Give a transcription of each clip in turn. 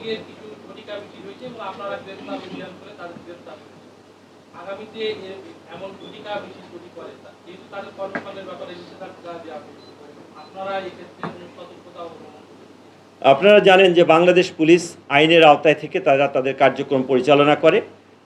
লীগের কিছু মিছিল হয়েছে এবং আপনারা গ্রেফতার অভিযান করে তাদের করেছেন। আগামীতে এমন ঘটিকা মিছিল যদি করে যেহেতু তাদের কর্মকাণ্ডের ব্যাপারে নিষেধাজ্ঞা দেওয়া হয়েছে আপনারা এক্ষেত্রে সতর্কতা অবলম্বন আপনারা জানেন যে বাংলাদেশ পুলিশ আইনের আওতায় থেকে তারা তাদের কার্যক্রম পরিচালনা করে।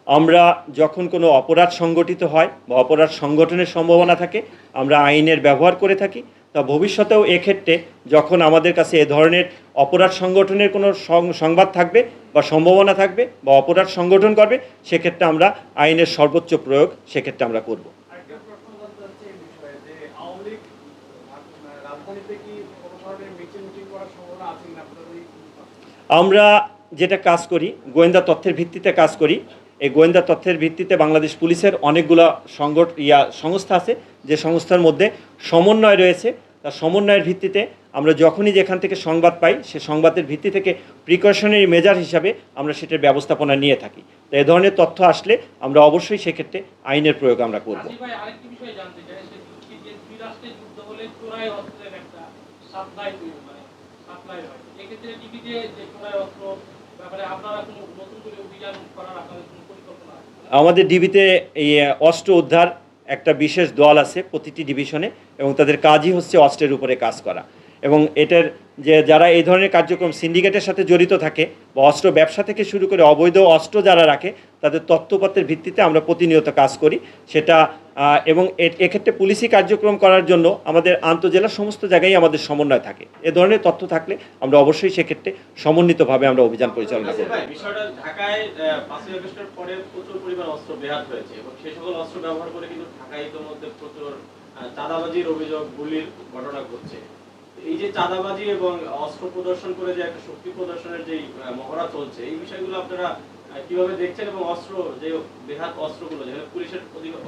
আমরা যখন কোনো অপরাধ সংগঠিত হয় বা অপরাধ সংগঠনের সম্ভাবনা থাকে, আমরা আইনের ব্যবহার করে থাকি। তা ভবিষ্যতেও এক্ষেত্রে যখন আমাদের কাছে এ ধরনের অপরাধ সংগঠনের কোনো সং- সংবাদ থাকবে বা সম্ভাবনা থাকবে বা অপরাধ সংগঠন করবে সেক্ষেত্রে আমরা আইনের সর্বোচ্চ প্রয়োগ সেক্ষেত্রে আমরা করব। আমরা যেটা কাজ করি গোয়েন্দা তথ্যের ভিত্তিতে কাজ করি। এই গোয়েন্দা তথ্যের ভিত্তিতে বাংলাদেশ পুলিশের অনেকগুলো সংগঠ ইয়া সংস্থা আছে। যে সংস্থার মধ্যে সমন্বয় রয়েছে। তার সমন্বয়ের ভিত্তিতে আমরা যখনই যেখান থেকে সংবাদ পাই সে সংবাদের ভিত্তি থেকে প্রিকশনারি মেজার হিসাবে আমরা সেটার ব্যবস্থাপনা নিয়ে থাকি। তো এ ধরনের তথ্য আসলে আমরা অবশ্যই সেক্ষেত্রে আইনের প্রয়োগ আমরা করব। মানে আমাদের ডিবিতে এই অস্ত্র উদ্ধার একটা বিশেষ দল আছে প্রতিটি ডিভিশনে এবং তাদের কাজই হচ্ছে অস্ত্রের উপরে কাজ করা। এবং এটার যে যারা এই ধরনের কার্যক্রম সিন্ডিকেটের সাথে জড়িত থাকে বা অস্ত্র ব্যবসা থেকে শুরু করে অবৈধ অস্ত্র যারা রাখে, তাদের তথ্যপত্রের ভিত্তিতে আমরা প্রতিনিয়ত কাজ করি। সেটা এবং এক্ষেত্রে পুলিশি কার্যক্রম করার জন্য আমাদের আন্তজেলা সমস্ত জায়গায় আমাদের সমন্বয় থাকে। এ ধরনের তথ্য থাকলে আমরা অবশ্যই সেক্ষেত্রে সমন্বিতভাবে আমরা অভিযান পরিচালনা করব। চাঁদাবাজির অভিযোগ ঘটনা ঘটছে। এই যে চাঁদাবাজি এবং অস্ত্র প্রদর্শন করে যে একটা শক্তি প্রদর্শনের যে মহড়া চলছে, এই বিষয়গুলো আপনারা কীভাবে দেখছেন এবং অস্ত্র, যে বেহাত অস্ত্রগুলো যেখানে পুলিশের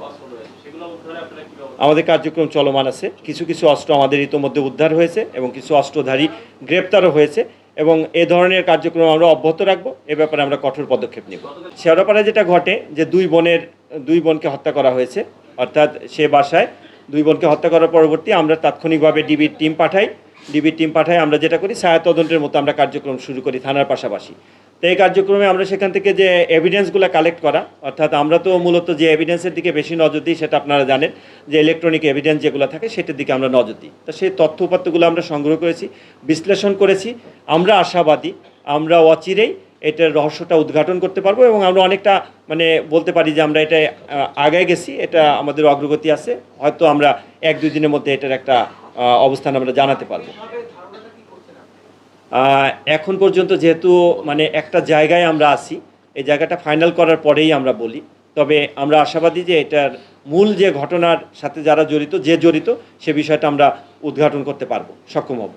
অস্ত্র রয়েছে, সেগুলো উদ্ধারে আপনারা কীভাবে আমাদের কার্যক্রম চলমান আছে। কিছু কিছু অস্ত্র আমাদের ইতোমধ্যে উদ্ধার হয়েছে এবং কিছু অস্ত্রধারী গ্রেপ্তারও হয়েছে এবং এ ধরনের কার্যক্রম আমরা অব্যাহত রাখব। এ ব্যাপারে আমরা কঠোর পদক্ষেপ নিব। শেওড়াপাড়ায় যেটা ঘটে, যে দুই বোনের, দুই বোনকে হত্যা করা হয়েছে, অর্থাৎ সে বাসায় দুই বোনকে হত্যা করার পরবর্তী আমরা তাৎক্ষণিকভাবে ডিবির টিম পাঠাই। ডিবির টিম পাঠাই আমরা যেটা করি, ছায়া তদন্তের মতো আমরা কার্যক্রম শুরু করি থানার পাশাপাশি। তো এই কার্যক্রমে আমরা সেখান থেকে যে এভিডেন্সগুলো কালেক্ট করা, অর্থাৎ আমরা তো মূলত যে এভিডেন্সের দিকে বেশি নজর দিই সেটা আপনারা জানেন, যে ইলেকট্রনিক এভিডেন্স যেগুলো থাকে সেটার দিকে আমরা নজর দিই। তো সেই তথ্য উপাত্তগুলো আমরা সংগ্রহ করেছি, বিশ্লেষণ করেছি, আমরা আশাবাদী, আমরা অচিরেই এটার রহস্যটা উদ্ঘাটন করতে পারব এবং আমরা অনেকটা মানে বলতে পারি যে আমরা এটা আগে গেছি, এটা আমাদের অগ্রগতি আছে, হয়তো আমরা এক দুই দিনের মধ্যে এটার একটা অবস্থান আমরা জানাতে পারব। এখন পর্যন্ত যেহেতু মানে একটা জায়গায় আমরা আছি, এই জায়গাটা ফাইনাল করার পরেই আমরা বলি, তবে আমরা আশাবাদী যে এটার মূল যে ঘটনার সাথে যারা জড়িত, যে জড়িত, সে বিষয়টা আমরা উদ্ঘাটন করতে পারব, সক্ষম হব।